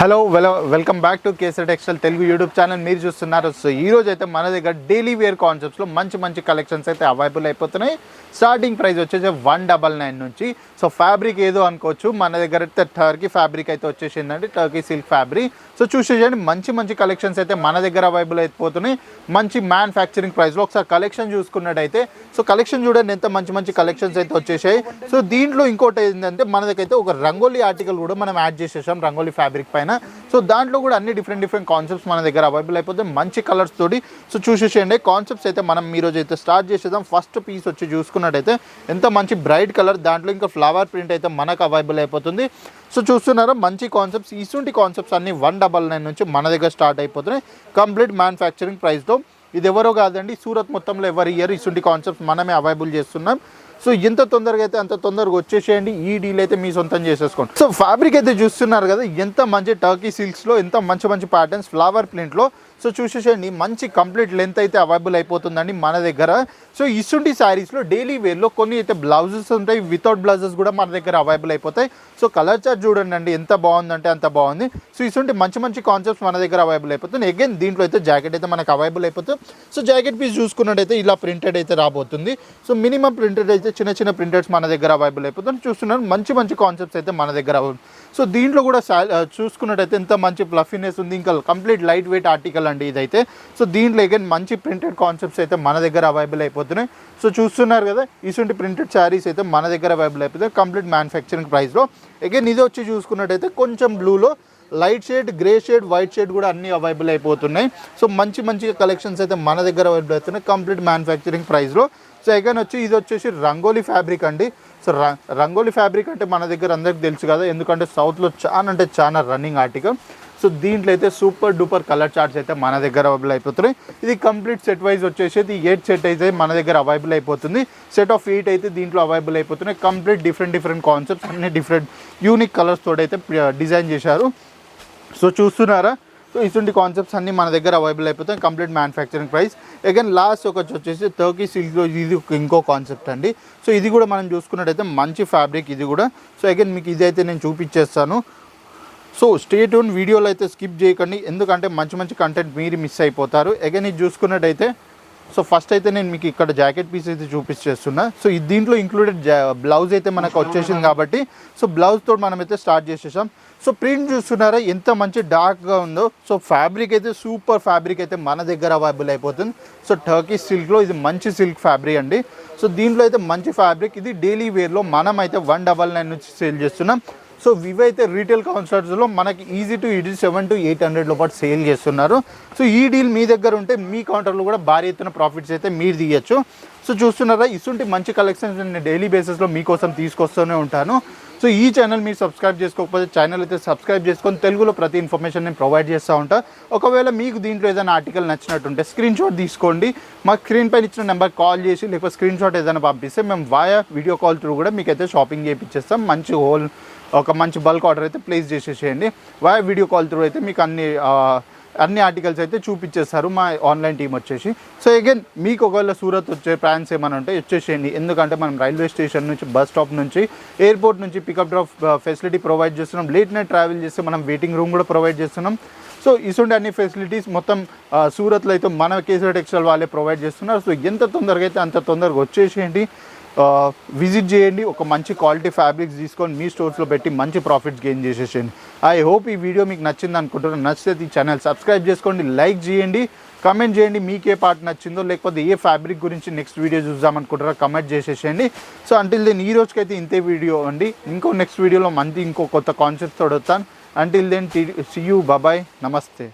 Hello well welcome back to Kesar textile Telugu YouTube channel మీరు చూస్తున్నారు. So ఈ రోజు అయితే మన దగ్గర డైలీ వేర్ కాన్సెప్ట్స్లో మంచి మంచి కలెక్షన్స్ అయితే అవైలబుల్ అయిపోతున్నాయి. స్టార్టింగ్ ప్రైస్ వచ్చేసి వన్ డబల్ నైన్ నుంచి. సో ఫ్యాబ్రిక్ ఏదో అనుకోవచ్చు. మన దగ్గర అయితే టర్కీ ఫ్యాబ్రిక్ అయితే వచ్చేసిందండి. టర్కీ సిల్క్ ఫ్యాబ్రిక్ సో చూసేసేయండి. మంచి మంచి కలెక్షన్స్ అయితే మన దగ్గర అవైలబుల్ అయిపోతున్నాయి. మంచి మ్యానుఫ్యాక్చరింగ్ ప్రైస్లో ఒకసారి కలెక్షన్ చూసుకున్నట్టయితే సో కలెక్షన్ చూడండి. ఎంత మంచి మంచి కలెక్షన్స్ అయితే వచ్చేసాయి. సో దీంట్లో ఇంకోటి ఏంటంటే మన దగ్గర అయితే ఒక రంగోలీ ఆర్టికల్ కూడా మనం యాడ్ చేసేసాం. రంగోలీ ఫ్యాబ్రిక్ పైన. సో దాంట్లో కూడా అన్ని డిఫరెంట్ డిఫరెంట్ కాన్సెప్ట్స్ మన దగ్గర అవైలబుల్ అయిపోతే మంచి కలర్స్ తోటి సో చూసేసేయండి కాన్సెప్ట్స్ అయితే మనం మీ రోజు అయితే స్టార్ట్ చేసేద్దాం. ఫస్ట్ పీస్ వచ్చి చూసుకున్నట్టయితే ఎంత మంచి బ్రైట్ కలర్ దాంట్లో ఇంకా ఫ్లవర్ ప్రింట్ అయితే మనకు అవైలబుల్ అయిపోతుంది. సో చూస్తున్నారా మంచి కాన్సెప్ట్స్ ఇటువంటి కాన్సెప్ట్స్ అన్ని వన్ డబల్ నైన్ నుంచి మన దగ్గర స్టార్ట్ అయిపోతున్నాయి. కంప్లీట్ మ్యానుఫ్యాక్చరింగ్ ప్రైస్తో ఇది ఎవరో కాదండి సూరత్ మొత్తంలో ఎవరి ఇయర్ ఇసుంటి కాన్సెప్ట్స్ మనమే అవైలబుల్ చేస్తున్నాం. సో ఎంత తొందరగా అయితే అంత తొందరగా వచ్చేసేయండి. ఈ డీల్ అయితే మీ సొంతం చేసేసుకోండి. సో ఫ్యాబ్రిక్ అయితే చూస్తున్నారు కదా ఎంత మంచి టర్కీ సిల్క్స్లో ఎంత మంచి మంచి ప్యాటర్న్స్ ఫ్లవర్ ప్రింట్లో సో చూసేసేయండి మంచి కంప్లీట్ లెంత్ అయితే అవైలబుల్ అయిపోతుందండి మన దగ్గర. సో ఇసుంటి శారీస్లో డైలీ వేర్లో కొన్ని అయితే బ్లౌజెస్ ఉంటాయి వితౌట్ బ్లౌజెస్ కూడా మన దగ్గర అవైలబుల్ అయిపోతాయి. సో కలర్ చార్ట్ చూడండి అండి ఎంత బాగుందంటే అంత బాగుంది. సో ఇసుంటి మంచి మంచి కాన్సెప్ట్స్ మన దగ్గర అవైలబుల్ అయిపోతుంది అగైన్ దీంట్లో అయితే జాకెట్ అయితే మనకు అవైలబుల్ అయిపోతుంది. సో జాకెట్ పీస్ చూసుకున్నట్టయితే ఇలా ప్రింటెడ్ అయితే రాబోతుంది. సో మినిమం ప్రింటెడ్ అయితే చిన్న చిన్న ప్రింటెడ్స్ మన దగ్గర అవైలబుల్ అయిపోతుంది చూస్తున్నారు మంచి మంచి కాన్సెప్ట్స్ అయితే మన దగ్గర. సో దీంట్లో కూడా చూసుకున్నట్టయితే ఎంత మంచి ప్లఫినెస్ ఉంది. ఇంకా కంప్లీట్ లైట్ వెయిట్ ఆర్టికల్ అండి ఇదైతే. సో దీంట్లో ఎగైన్ మంచి ప్రింటెడ్ కాన్సెప్ట్స్ అయితే మన దగ్గర అవైలబుల్ అయిపోతున్నాయి. సో చూస్తున్నారు కదా ఇటువంటి ప్రింటెడ్ శారీస్ అయితే మన దగ్గర అవైలబుల్ అయిపోతాయి. కంప్లీట్ మ్యానుఫ్యాక్చరింగ్ ప్రైస్లో ఎగన్ ఇది వచ్చి చూసుకున్నట్టయితే కొంచెం బ్లూలో light shade grey shade white shade కూడా అన్ని అవైలబుల్ అయిపోతున్నాయి. సో మంచి మంచి కలెక్షన్స్ అయితే మన దగ్గర అవైలబుల్ అవుతున్నాయి కంప్లీట్ మ్యానుఫ్యాక్చరింగ్ ప్రైస్లో సో ఎగన్ వచ్చి ఇది వచ్చేసి రంగోలీ ఫ్యాబ్రిక్ అండి. సో రంగోలీ ఫ్యాబ్రిక్ అంటే మన దగ్గర అందరికి తెలుసు కదా ఎందుకంటే సౌత్లో చాలా అంటే చాలా రన్నింగ్ ఆర్టికల్ సో దీంట్లో అయితే సూపర్ డూపర్ కలర్ చార్ట్స్ అయితే మన దగ్గర అవైలబుల్ అయిపోతున్నాయి. ఇది కంప్లీట్ సెట్ వైజ్ వచ్చేసి ఇది ఎయిట్ సెట్ అయితే మన దగ్గర అవైలబుల్ అయిపోతుంది. సెట్ ఆఫ్ ఎయిట్ అయితే దీంట్లో అవైలబుల్ అయిపోతున్నాయి. కంప్లీట్ డిఫరెంట్ డిఫరెంట్ కాన్సెప్ట్స్ అన్ని డిఫరెంట్ యూనిక్ కలర్స్ తోడైతే అయితే డిజైన్ చేశారు. సో చూస్తున్నారా? సో ఇటువంటి కాన్సెప్ట్స్ అన్ని మన దగ్గర అవైలబుల్ అయిపోతాయి. Complete manufacturing price again last ఒకటి వచ్చేసి టర్కీ సిల్క్లో ఇది ఇంకో కాన్సెప్ట్ అండి. సో ఇది కూడా మనం చూసుకున్నట్టయితే మంచి ఫ్యాబ్రిక్ ఇది కూడా. సో అగైన్ మీకు ఇది అయితే నేను చూపించేస్తాను. సో స్టేట్ ఓన్ వీడియోలు అయితే స్కిప్ చేయకండి. ఎందుకంటే మంచి మంచి కంటెంట్ మీరు మిస్ అయిపోతారు. అగైన్ ఇది చూసుకున్నట్టయితే సో ఫస్ట్ అయితే నేను మీకు ఇక్కడ జాకెట్ పీస్ అయితే చూపించేస్తున్నా. సో ఇది దీంట్లో ఇంక్లూడెడ్ బ్లౌజ్ అయితే మనకు వచ్చేసింది కాబట్టి సో బ్లౌజ్తో మనం అయితే స్టార్ట్ చేసేసాం. సో ప్రింట్ చూస్తున్నారా ఎంత మంచి డార్క్గా ఉందో. సో ఫ్యాబ్రిక్ అయితే సూపర్ ఫ్యాబ్రిక్ అయితే మన దగ్గర అవైలబుల్ అయిపోతుంది. సో టర్కీ సిల్క్లో ఇది మంచి సిల్క్ ఫ్యాబ్రిక్ అండి. సో దీంట్లో అయితే మంచి ఫ్యాబ్రిక్ ఇది డైలీ వేర్లో మనం అయితే వన్ డబల్ నైన్ నుంచి సేల్ చేస్తున్నాం. సో ఇవైతే రీటైల్ కాన్సర్ట్స్లో మనకి easy to easy seven to eight hundred లోపాటు sale చేస్తున్నారు. సో ఈ డీల్ మీ దగ్గర ఉంటే మీ కౌంటర్లో కూడా భారీ ఎత్తున ప్రాఫిట్స్ అయితే మీరు తీయచ్చు. సో చూస్తున్నారా ఇసుంటి మంచి కలెక్షన్స్ నేను డైలీ బేసిస్లో మీకోసం తీసుకొస్తూనే ఉంటాను. సో ఈ ఛానల్ మీరు సబ్స్క్రైబ్ చేసుకోకపోతే ఛానల్ అయితే సబ్స్క్రైబ్ చేసుకొని తెలుగులో ప్రతి ఇన్ఫర్మేషన్ నేను ప్రొవైడ్ చేస్తూ ఉంటా. ఒకవేళ మీకు దీంట్లో ఏదైనా ఆర్టికల్ నచ్చినట్టుంటే స్క్రీన్ షాట్ తీసుకోండి. మా స్క్రీన్ పైన ఇచ్చిన నెంబర్ కాల్ చేసి లేకపోతే స్క్రీన్ షాట్ ఏదైనా పంపిస్తే మేము వాయా వీడియో కాల్ త్రూ కూడా మీకు అయితే షాపింగ్ చేయించేస్తాం మంచి హోల్ ఒక మంచి బల్క్ ఆర్డర్ అయితే ప్లేస్ చేసేసేయండి. వాయా వీడియో కాల్ త్రూ అయితే మీకు అన్ని అన్ని ఆర్టికల్స్ అయితే చూపించేస్తారు. మా ఆన్లైన్ టీం వచ్చేసి. సో అగైన్ మీకు ఒకవేళ సూరత్ వచ్చే ప్లాన్స్ ఏమైనా ఉంటే వచ్చేసేయండి. ఎందుకంటే మనం రైల్వే స్టేషన్ నుంచి బస్ స్టాప్ నుంచి ఎయిర్పోర్ట్ నుంచి పికప్ డ్రాప్ ఫెసిలిటీ ప్రొవైడ్ చేస్తున్నాం. లేట్ నైట్ ట్రావెల్ చేస్తే మనం వెయిటింగ్ రూమ్ కూడా ప్రొవైడ్ చేస్తున్నాం. సో ఇసుండే అన్ని ఫెసిలిటీస్ మొత్తం uh, సూరత్లో అయితే మన కేసీఆర్ టెక్స్టైల్ వాళ్ళే ప్రొవైడ్ చేస్తున్నారు. సో ఎంత తొందరగా అయితే అంత తొందరగా వచ్చేసేయండి. విజిట్ చేయండి ఒక మంచి క్వాలిటీ ఫ్యాబ్రిక్స్ తీసుకొని మీ స్టోర్స్లో పెట్టి మంచి ప్రాఫిట్స్ గెయిన్ చేసేసేయండి. ఐ హోప్ ఈ వీడియో మీకు నచ్చింది అనుకుంటున్నాను. నచ్చితే ఈ ఛానల్ సబ్స్క్రైబ్ చేసుకోండి లైక్ చేయండి కమెంట్ చేయండి మీకు ఏ పార్ట్ నచ్చిందో లేకపోతే ఏ ఫ్యాబ్రిక్ గురించి నెక్స్ట్ వీడియో చూద్దామనుకుంటారో కమెంట్ చేసేసేయండి. సో అంటిల్ దెన్ ఈ రోజుకైతే ఇంతే వీడియో అండి. ఇంకో నెక్స్ట్ వీడియోలో మంచి ఇంకో కొత్త concept తోడొస్తాను until then see you bye bye నమస్తే.